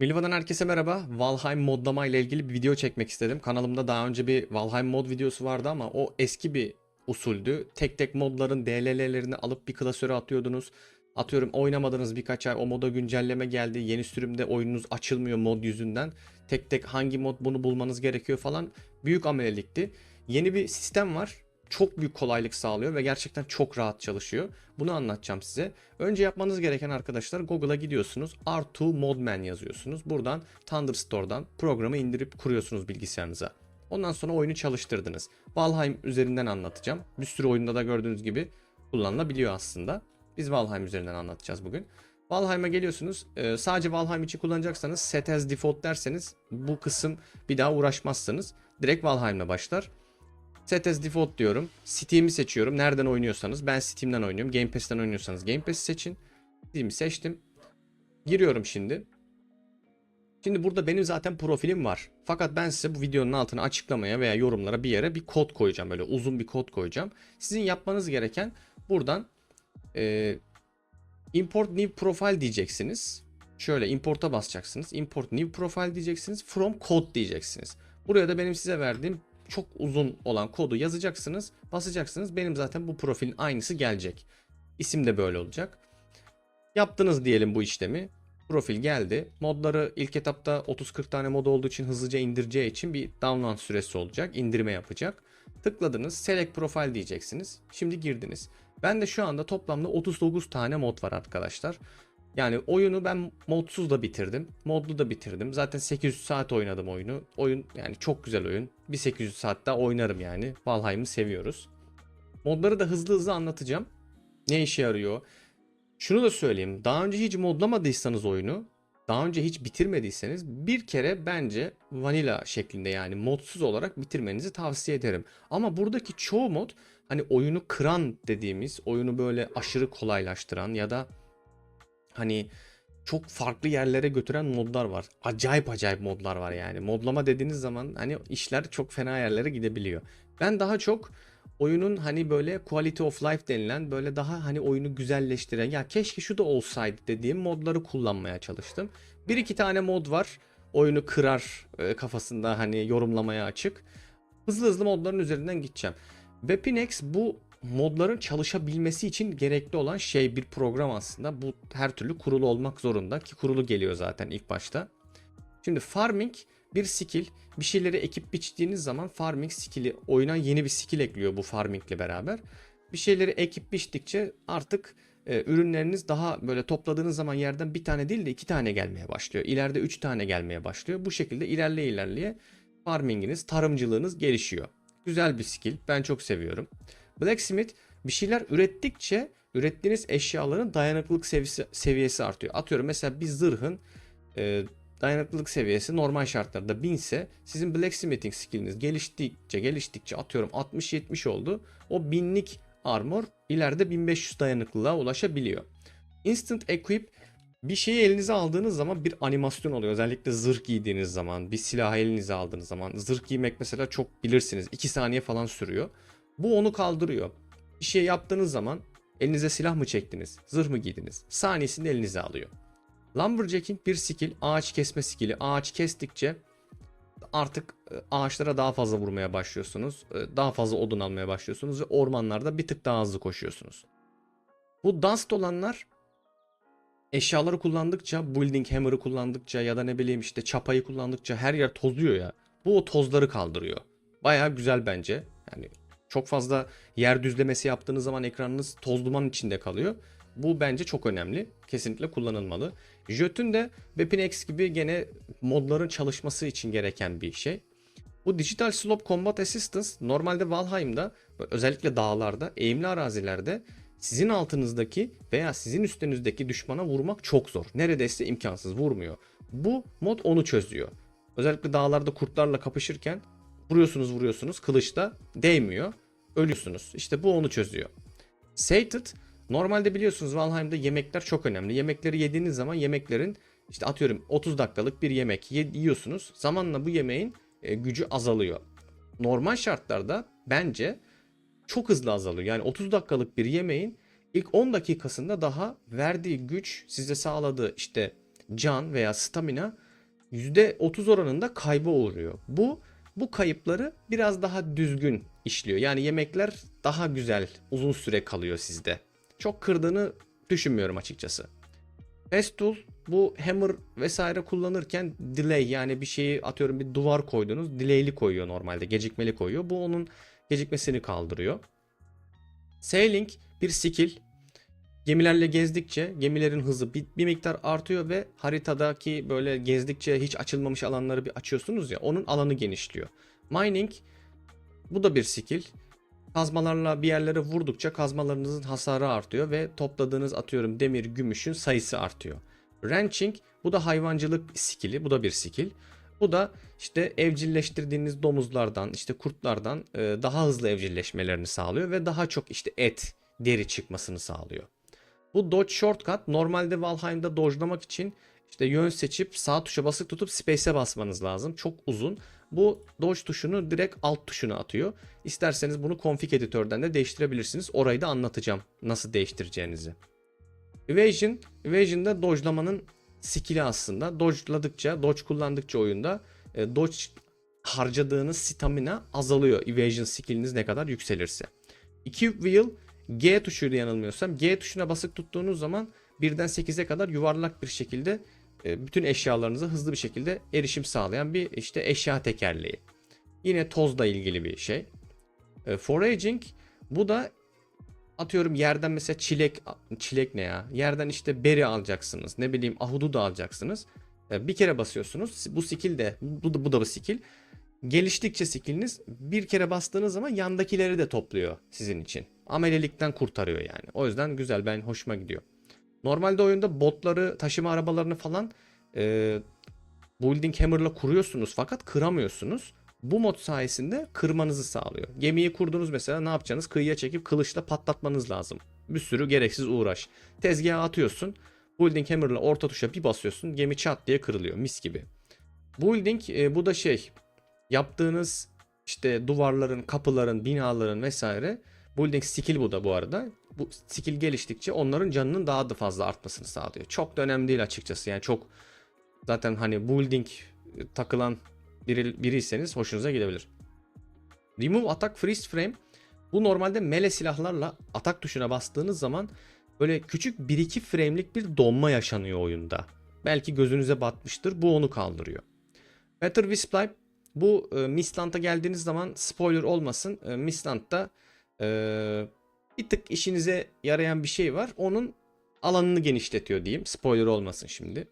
Milva'dan herkese merhaba. Valheim modlama ile ilgili bir video çekmek istedim. Kanalımda daha önce bir Valheim mod videosu vardı ama o eski bir usuldü. Tek tek modların DLL'lerini alıp bir klasöre atıyordunuz. Atıyorum oynamadınız birkaç ay o moda güncelleme geldi. Yeni sürümde oyununuz açılmıyor mod yüzünden. Tek tek hangi mod bunu bulmanız gerekiyor falan. Büyük amelelikti. Yeni bir sistem var. Çok büyük kolaylık sağlıyor ve gerçekten çok rahat çalışıyor. Bunu anlatacağım size. Önce yapmanız gereken arkadaşlar Google'a gidiyorsunuz. R2 Modman yazıyorsunuz. Buradan Thunderstore'dan programı indirip kuruyorsunuz bilgisayarınıza. Ondan sonra oyunu çalıştırdınız. Valheim üzerinden anlatacağım. Bir sürü oyunda da gördüğünüz gibi kullanılabiliyor aslında. Biz Valheim üzerinden anlatacağız bugün. Valheim'a geliyorsunuz. Ee, sadece Valheim için kullanacaksanız set as default derseniz bu kısım bir daha uğraşmazsınız. Direkt Valheim'le başlar. Set as default diyorum. Steam'i seçiyorum. Nereden oynuyorsanız. Ben Steam'den oynuyorum. Game Pass'ten oynuyorsanız Game Pass'i seçin. Steam'i seçtim. Giriyorum şimdi. Şimdi burada benim zaten profilim var. Fakat ben size bu videonun altına açıklamaya veya yorumlara bir yere bir kod koyacağım. Böyle uzun bir kod koyacağım. Sizin yapmanız gereken buradan e, import new profile diyeceksiniz. Şöyle import'a basacaksınız. Import new profile diyeceksiniz. From code diyeceksiniz. Buraya da benim size verdiğim çok uzun olan kodu yazacaksınız. Basacaksınız. Benim zaten bu profilin aynısı gelecek. İsim de böyle olacak. Yaptınız diyelim bu işlemi. Profil geldi. Modları ilk etapta 30-40 tane mod olduğu için hızlıca indireceği için bir download süresi olacak. indirme yapacak. Tıkladınız. Select profile diyeceksiniz. Şimdi girdiniz. Ben de şu anda toplamda 39 tane mod var arkadaşlar. Yani oyunu ben modsuz da bitirdim. Modlu da bitirdim. Zaten 800 saat oynadım oyunu. Oyun yani çok güzel oyun. Bir 800 saat daha oynarım yani. Valheim'ı seviyoruz. Modları da hızlı hızlı anlatacağım. Ne işe yarıyor? Şunu da söyleyeyim. Daha önce hiç modlamadıysanız oyunu, daha önce hiç bitirmediyseniz bir kere bence vanilla şeklinde yani modsuz olarak bitirmenizi tavsiye ederim. Ama buradaki çoğu mod hani oyunu kıran dediğimiz, oyunu böyle aşırı kolaylaştıran ya da hani çok farklı yerlere götüren modlar var. Acayip acayip modlar var yani. Modlama dediğiniz zaman hani işler çok fena yerlere gidebiliyor. Ben daha çok oyunun hani böyle quality of life denilen böyle daha hani oyunu güzelleştiren ya keşke şu da olsaydı dediğim modları kullanmaya çalıştım. Bir iki tane mod var. Oyunu kırar e, kafasında hani yorumlamaya açık. Hızlı hızlı modların üzerinden gideceğim. Wepinex bu modların çalışabilmesi için gerekli olan şey bir program aslında. Bu her türlü kurulu olmak zorunda ki kurulu geliyor zaten ilk başta. Şimdi farming bir skill. Bir şeyleri ekip biçtiğiniz zaman farming skill'i oyuna yeni bir skill ekliyor bu farmingle beraber. Bir şeyleri ekip biçtikçe artık e, ürünleriniz daha böyle topladığınız zaman yerden bir tane değil de iki tane gelmeye başlıyor. İleride üç tane gelmeye başlıyor. Bu şekilde ilerleye ilerleye farminginiz, tarımcılığınız gelişiyor. Güzel bir skill. Ben çok seviyorum. Blacksmith bir şeyler ürettikçe ürettiğiniz eşyaların dayanıklılık seviyesi, seviyesi artıyor. Atıyorum mesela bir zırhın e, dayanıklılık seviyesi normal şartlarda 1000 ise sizin blacksmithing skilliniz geliştikçe geliştikçe atıyorum 60-70 oldu. O 1000'lik armor ileride 1500 dayanıklılığa ulaşabiliyor. Instant equip bir şeyi elinize aldığınız zaman bir animasyon oluyor. Özellikle zırh giydiğiniz zaman, bir silah elinize aldığınız zaman. Zırh giymek mesela çok bilirsiniz. 2 saniye falan sürüyor. Bu onu kaldırıyor. Bir şey yaptığınız zaman elinize silah mı çektiniz, zırh mı giydiniz? Saniyesinde elinize alıyor. Lumberjack'in bir skill ağaç kesme skill'i. Ağaç kestikçe artık e, ağaçlara daha fazla vurmaya başlıyorsunuz. E, Daha fazla odun almaya başlıyorsunuz ve ormanlarda bir tık daha hızlı koşuyorsunuz. Bu dust olanlar eşyaları kullandıkça, building hammer'ı kullandıkça ya da ne bileyim işte çapayı kullandıkça her yer tozuyor ya. Bu o tozları kaldırıyor. Baya güzel bence. Yani çok fazla yer düzlemesi yaptığınız zaman ekranınız toz duman içinde kalıyor. Bu bence çok önemli. Kesinlikle kullanılmalı. Jötün de Weapon gibi gene modların çalışması için gereken bir şey. Bu Digital Slope Combat Assistance normalde Valheim'da özellikle dağlarda, eğimli arazilerde sizin altınızdaki veya sizin üstünüzdeki düşmana vurmak çok zor. Neredeyse imkansız vurmuyor. Bu mod onu çözüyor. Özellikle dağlarda kurtlarla kapışırken vuruyorsunuz vuruyorsunuz kılıçta değmiyor. Ölüyorsunuz. İşte bu onu çözüyor. Sated normalde biliyorsunuz Valheim'da yemekler çok önemli. Yemekleri yediğiniz zaman yemeklerin işte atıyorum 30 dakikalık bir yemek ye- yiyorsunuz. Zamanla bu yemeğin e, gücü azalıyor. Normal şartlarda bence çok hızlı azalıyor. Yani 30 dakikalık bir yemeğin ilk 10 dakikasında daha verdiği güç size sağladığı işte can veya stamina %30 oranında kayba uğruyor. Bu bu kayıpları biraz daha düzgün işliyor. Yani yemekler daha güzel, uzun süre kalıyor sizde. Çok kırdığını düşünmüyorum açıkçası. Festool bu hammer vesaire kullanırken delay yani bir şeyi atıyorum bir duvar koydunuz delay'li koyuyor normalde gecikmeli koyuyor. Bu onun gecikmesini kaldırıyor. Sailing bir skill. Gemilerle gezdikçe gemilerin hızı bir, bir miktar artıyor ve haritadaki böyle gezdikçe hiç açılmamış alanları bir açıyorsunuz ya onun alanı genişliyor. Mining bu da bir skill. Kazmalarla bir yerlere vurdukça kazmalarınızın hasarı artıyor ve topladığınız atıyorum demir, gümüşün sayısı artıyor. Ranching bu da hayvancılık skill'i. Bu da bir skill. Bu da işte evcilleştirdiğiniz domuzlardan, işte kurtlardan e, daha hızlı evcilleşmelerini sağlıyor ve daha çok işte et, deri çıkmasını sağlıyor. Bu dodge shortcut normalde Valheim'da dodge'lamak için işte yön seçip sağ tuşa basık tutup space'e basmanız lazım. Çok uzun. Bu dodge tuşunu direkt alt tuşuna atıyor. İsterseniz bunu config editörden de değiştirebilirsiniz. Orayı da anlatacağım nasıl değiştireceğinizi. Evasion, Evasion'da dodge'lamanın skill'i aslında. Dodge'ladıkça, dodge kullandıkça oyunda e, dodge harcadığınız stamina azalıyor evasion skill'iniz ne kadar yükselirse. Equip wheel G tuşuyla yanılmıyorsam G tuşuna basık tuttuğunuz zaman birden 8'e kadar yuvarlak bir şekilde e, bütün eşyalarınıza hızlı bir şekilde erişim sağlayan bir işte eşya tekerleği. Yine tozla ilgili bir şey. E, Foraging bu da atıyorum yerden mesela çilek çilek ne ya? Yerden işte beri alacaksınız. Ne bileyim ahudu da alacaksınız. E, Bir kere basıyorsunuz. Bu skill de bu da bu da bir skill. Geliştikçe skilliniz bir kere bastığınız zaman yandakileri de topluyor sizin için. Amelelikten kurtarıyor yani. O yüzden güzel ben hoşuma gidiyor. Normalde oyunda botları, taşıma arabalarını falan e, building hammer'la kuruyorsunuz fakat kıramıyorsunuz. Bu mod sayesinde kırmanızı sağlıyor. Gemiyi kurdunuz mesela ne yapacaksınız? Kıyıya çekip kılıçla patlatmanız lazım. Bir sürü gereksiz uğraş. Tezgaha atıyorsun. Building hammer'la orta tuşa bir basıyorsun. Gemi çat diye kırılıyor mis gibi. Building e, bu da şey yaptığınız işte duvarların, kapıların, binaların vesaire building skill bu da bu arada. Bu skill geliştikçe onların canının daha da fazla artmasını sağlıyor. Çok da önemli değil açıkçası. Yani çok zaten hani building takılan biri, biriyseniz hoşunuza gidebilir. Remove Attack Freeze Frame bu normalde melee silahlarla atak tuşuna bastığınız zaman böyle küçük 1-2 frame'lik bir donma yaşanıyor oyunda. Belki gözünüze batmıştır. Bu onu kaldırıyor. Better Wisp bu e, Mistland'a geldiğiniz zaman spoiler olmasın. E, Mistland'da e, bir tık işinize yarayan bir şey var. Onun alanını genişletiyor diyeyim. Spoiler olmasın şimdi.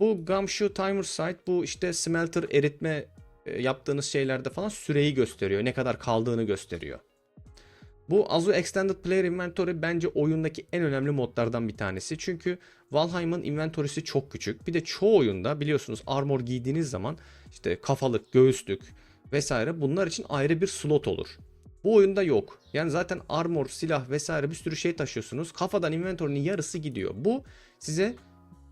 Bu Gumshoe Timer Sight bu işte smelter eritme e, yaptığınız şeylerde falan süreyi gösteriyor. Ne kadar kaldığını gösteriyor. Bu Azu Extended Player Inventory bence oyundaki en önemli modlardan bir tanesi. Çünkü Valheim'ın inventory'si çok küçük. Bir de çoğu oyunda biliyorsunuz armor giydiğiniz zaman işte kafalık, göğüslük vesaire bunlar için ayrı bir slot olur. Bu oyunda yok. Yani zaten armor, silah vesaire bir sürü şey taşıyorsunuz. Kafadan inventory'nin yarısı gidiyor. Bu size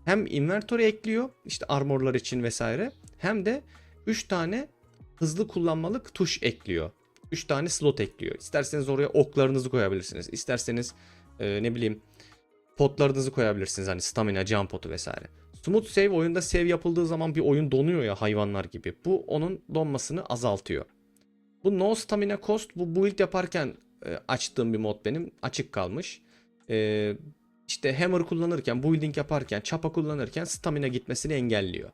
hem inventory ekliyor işte armorlar için vesaire hem de 3 tane hızlı kullanmalık tuş ekliyor. 3 tane slot ekliyor. İsterseniz oraya oklarınızı koyabilirsiniz. İsterseniz e, ne bileyim potlarınızı koyabilirsiniz. Hani stamina, jump potu vesaire. Smooth save oyunda save yapıldığı zaman bir oyun donuyor ya hayvanlar gibi. Bu onun donmasını azaltıyor. Bu no stamina cost bu build yaparken e, açtığım bir mod benim. Açık kalmış. E, işte hammer kullanırken, building yaparken, çapa kullanırken stamina gitmesini engelliyor.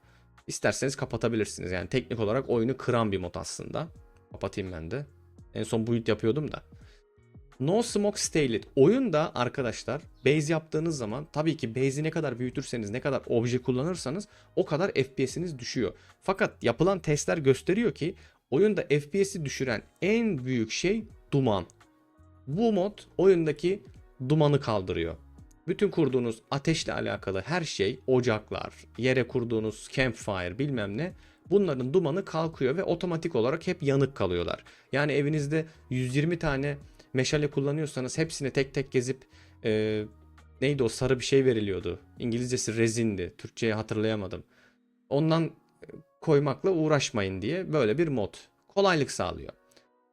İsterseniz kapatabilirsiniz. Yani teknik olarak oyunu kıran bir mod aslında. Kapatayım ben de. En son build yapıyordum da. No Smoke Staylit. Oyunda arkadaşlar base yaptığınız zaman tabii ki base'i ne kadar büyütürseniz ne kadar obje kullanırsanız o kadar FPS'iniz düşüyor. Fakat yapılan testler gösteriyor ki oyunda FPS'i düşüren en büyük şey duman. Bu mod oyundaki dumanı kaldırıyor. Bütün kurduğunuz ateşle alakalı her şey, ocaklar, yere kurduğunuz campfire bilmem ne bunların dumanı kalkıyor ve otomatik olarak hep yanık kalıyorlar. Yani evinizde 120 tane meşale kullanıyorsanız hepsini tek tek gezip e, neydi o sarı bir şey veriliyordu. İngilizcesi rezindi. Türkçeyi hatırlayamadım. Ondan e, koymakla uğraşmayın diye böyle bir mod. Kolaylık sağlıyor.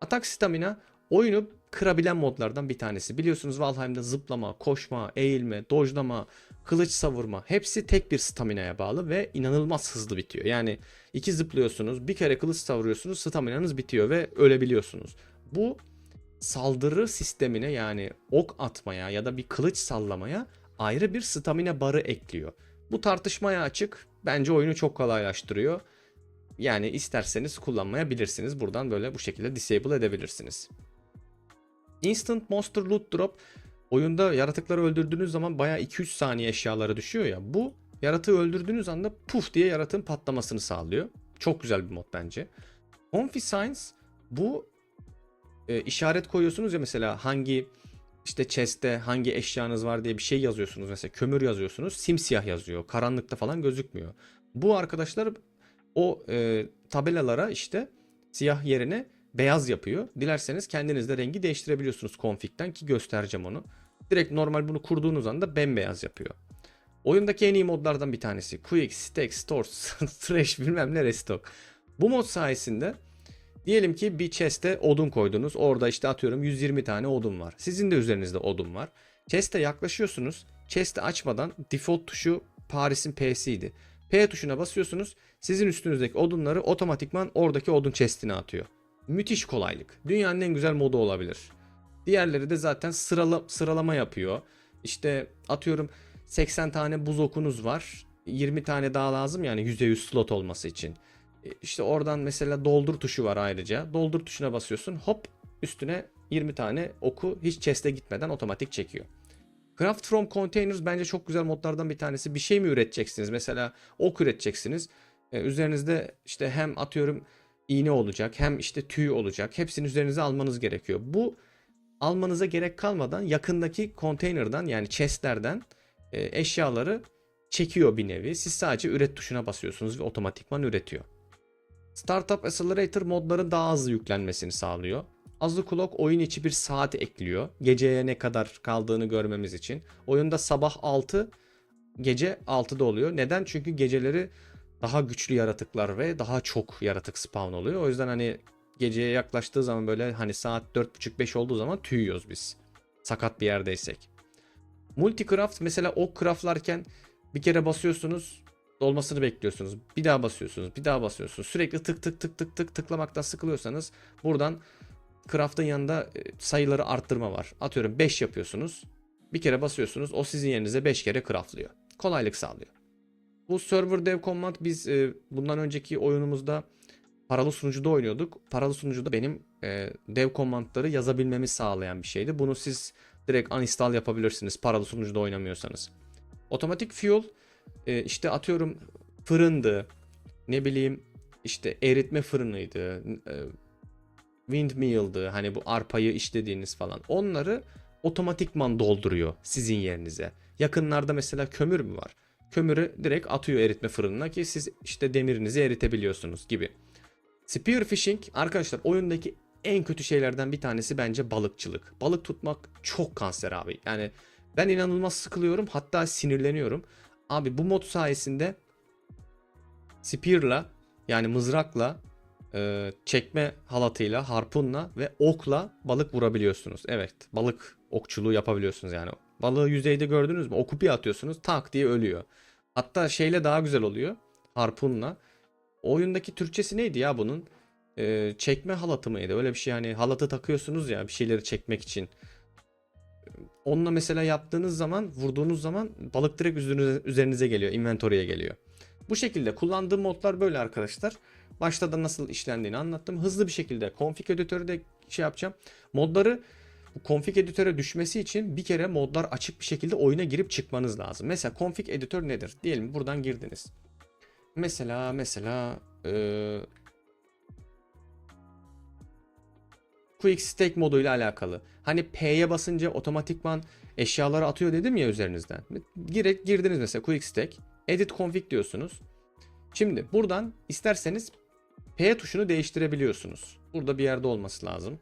Atak stamina oyunu kırabilen modlardan bir tanesi. Biliyorsunuz Valheim'da zıplama, koşma, eğilme, dojlama, kılıç savurma hepsi tek bir staminaya bağlı ve inanılmaz hızlı bitiyor. Yani iki zıplıyorsunuz, bir kere kılıç savuruyorsunuz, staminanız bitiyor ve ölebiliyorsunuz. Bu saldırı sistemine yani ok atmaya ya da bir kılıç sallamaya ayrı bir stamina barı ekliyor. Bu tartışmaya açık. Bence oyunu çok kolaylaştırıyor. Yani isterseniz kullanmayabilirsiniz. Buradan böyle bu şekilde disable edebilirsiniz. Instant Monster Loot Drop oyunda yaratıkları öldürdüğünüz zaman bayağı 2-3 saniye eşyaları düşüyor ya. Bu yaratığı öldürdüğünüz anda puf diye yaratığın patlamasını sağlıyor. Çok güzel bir mod bence. Confi Science bu e, işaret koyuyorsunuz ya mesela hangi işte chest'te hangi eşyanız var diye bir şey yazıyorsunuz mesela kömür yazıyorsunuz simsiyah yazıyor karanlıkta falan gözükmüyor. Bu arkadaşlar o e, tabelalara işte siyah yerine beyaz yapıyor. Dilerseniz kendiniz de rengi değiştirebiliyorsunuz config'den ki göstereceğim onu. Direkt normal bunu kurduğunuz anda bembeyaz yapıyor. Oyundaki en iyi modlardan bir tanesi. Quick, Stack, Store, Trash bilmem ne Restock. Bu mod sayesinde diyelim ki bir chest'e odun koydunuz. Orada işte atıyorum 120 tane odun var. Sizin de üzerinizde odun var. Chest'e yaklaşıyorsunuz. Chest'i açmadan default tuşu Paris'in P'siydi. P tuşuna basıyorsunuz. Sizin üstünüzdeki odunları otomatikman oradaki odun chest'ine atıyor. Müthiş kolaylık. Dünyanın en güzel modu olabilir. Diğerleri de zaten sırala, sıralama yapıyor. İşte atıyorum 80 tane buz okunuz var. 20 tane daha lazım yani %100 slot olması için. E, İşte oradan mesela doldur tuşu var ayrıca. Doldur tuşuna basıyorsun. Hop üstüne 20 tane oku hiç chest'e gitmeden otomatik çekiyor. Craft from Containers bence çok güzel modlardan bir tanesi. Bir şey mi üreteceksiniz? Mesela ok üreteceksiniz. Ee, üzerinizde işte hem atıyorum iğne olacak hem işte tüy olacak. Hepsini üzerinize almanız gerekiyor. Bu almanıza gerek kalmadan yakındaki konteynerdan yani chestlerden e, eşyaları çekiyor bir nevi. Siz sadece üret tuşuna basıyorsunuz ve otomatikman üretiyor. Startup Accelerator modların daha hızlı yüklenmesini sağlıyor. Azı Clock oyun içi bir saat ekliyor. Geceye ne kadar kaldığını görmemiz için. Oyunda sabah 6, gece 6'da oluyor. Neden? Çünkü geceleri daha güçlü yaratıklar ve daha çok yaratık spawn oluyor. O yüzden hani geceye yaklaştığı zaman böyle hani saat 4.30-5 olduğu zaman tüyüyoruz biz. Sakat bir yerdeysek. Multicraft mesela ok craftlarken bir kere basıyorsunuz dolmasını bekliyorsunuz. Bir daha basıyorsunuz, bir daha basıyorsunuz. Sürekli tık tık tık tık tık tıklamaktan sıkılıyorsanız buradan craft'ın yanında e, sayıları arttırma var. Atıyorum 5 yapıyorsunuz. Bir kere basıyorsunuz. O sizin yerinize 5 kere craftlıyor. Kolaylık sağlıyor. Bu server dev command biz e, bundan önceki oyunumuzda paralı sunucuda oynuyorduk. Paralı sunucuda benim e, dev commandları yazabilmemi sağlayan bir şeydi. Bunu siz direkt uninstall yapabilirsiniz paralı sunucuda oynamıyorsanız. Otomatik fuel e, işte atıyorum fırındı. Ne bileyim işte eritme fırınıydı. E, windmill'dı. Hani bu arpayı işlediğiniz falan. Onları otomatikman dolduruyor sizin yerinize. Yakınlarda mesela kömür mü var? Kömürü direkt atıyor eritme fırınına ki siz işte demirinizi eritebiliyorsunuz gibi. Spearfishing arkadaşlar oyundaki en kötü şeylerden bir tanesi bence balıkçılık. Balık tutmak çok kanser abi. Yani ben inanılmaz sıkılıyorum hatta sinirleniyorum. Abi bu mod sayesinde spear'la yani mızrakla e, çekme halatıyla, harpunla ve okla balık vurabiliyorsunuz. Evet, balık okçuluğu yapabiliyorsunuz yani. Balığı yüzeyde gördünüz mü? Oku bir atıyorsunuz, tak diye ölüyor. Hatta şeyle daha güzel oluyor. Harpunla. O oyundaki Türkçesi neydi ya bunun? E, çekme halatı mıydı? Öyle bir şey yani halatı takıyorsunuz ya bir şeyleri çekmek için. Onunla mesela yaptığınız zaman, vurduğunuz zaman balık direkt üzerinize, üzerinize geliyor, inventory'e geliyor. Bu şekilde kullandığım modlar böyle arkadaşlar. Başta da nasıl işlendiğini anlattım. Hızlı bir şekilde config editörü de şey yapacağım. Modları config editöre düşmesi için bir kere modlar açık bir şekilde oyuna girip çıkmanız lazım. Mesela config editör nedir? Diyelim buradan girdiniz. Mesela mesela ee, Quick Stack moduyla alakalı. Hani P'ye basınca otomatikman eşyaları atıyor dedim ya üzerinizden. Direkt girdiniz mesela Quick Stack. Edit config diyorsunuz. Şimdi buradan isterseniz P tuşunu değiştirebiliyorsunuz. Burada bir yerde olması lazım.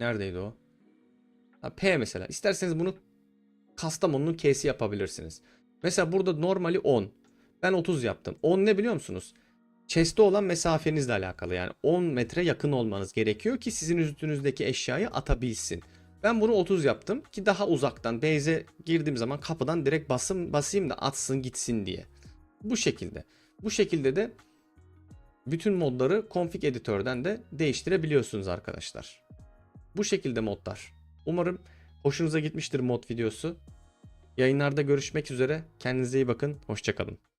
Neredeydi o? Ha, P mesela. İsterseniz bunu Kastamonu'nun K'si yapabilirsiniz. Mesela burada normali 10. Ben 30 yaptım. 10 ne biliyor musunuz? chest'e olan mesafenizle alakalı. Yani 10 metre yakın olmanız gerekiyor ki sizin üstünüzdeki eşyayı atabilsin. Ben bunu 30 yaptım ki daha uzaktan base'e girdiğim zaman kapıdan direkt basım basayım da atsın gitsin diye. Bu şekilde. Bu şekilde de bütün modları config editörden de değiştirebiliyorsunuz arkadaşlar. Bu şekilde modlar. Umarım hoşunuza gitmiştir mod videosu. Yayınlarda görüşmek üzere. Kendinize iyi bakın. Hoşçakalın.